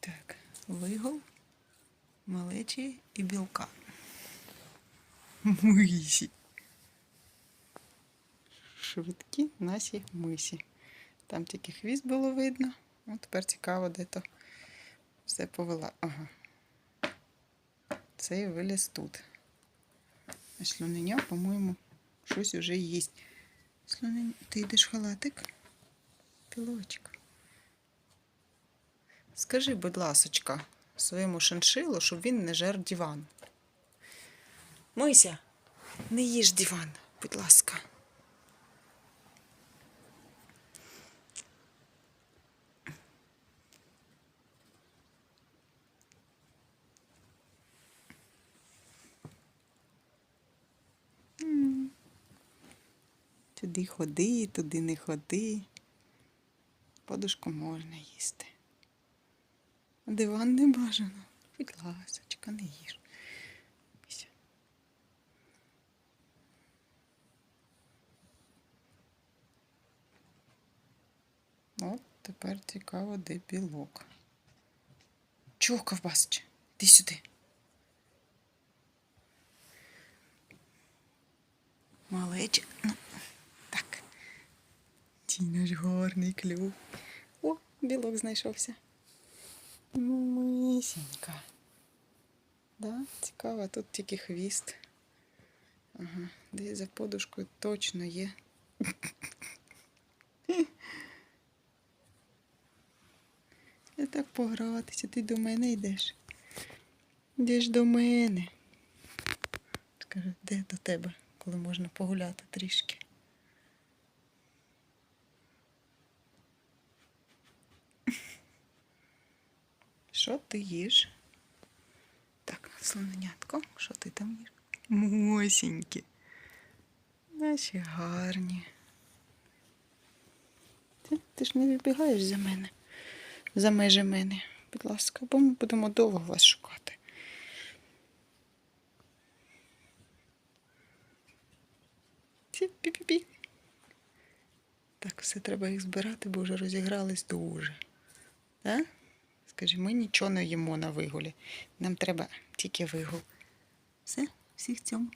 Так, вигул, малечі і білка. Мисі. Швидкі наші мисі. Там тільки хвіст було видно. О, тепер цікаво, де то все повела. Ага. Цей виліз тут. А по-моєму, щось уже їсть. Слонення, ти йдеш в халатик? Пілочка. Скажи, будь ласочка, своєму шиншилу, щоб він не жер диван. Мися, не їж диван, будь ласка. Туди ходи, туди не ходи. Подушку можна їсти. Диван не бажано. Будь ласочка, не їж. От тепер цікаво, де білок. Чого ковбасич? Іди сюди. Малече. Ну, так. Ті наш гарний клюв. О, білок знайшовся. Мисенька. Да, цікаво, тут тільки хвіст. Ага, десь за подушкою точно є. Я так погратися, ти до мене йдеш. Йдеш до мене. Скажи, де до тебе, коли можна погуляти трішки? Що ти їш? Так, слоненятко, що ти там їш? Мосінькі. Наші гарні. Ти, ти ж не вибігаєш за мене, за межі мене, будь ласка, бо ми будемо довго вас шукати. Пі-пі-пі. Так, все треба їх збирати, бо вже розігрались дуже. Так? Скажи, ми нічого не їмо на вигулі. Нам треба тільки вигул. Все, всіх цьому.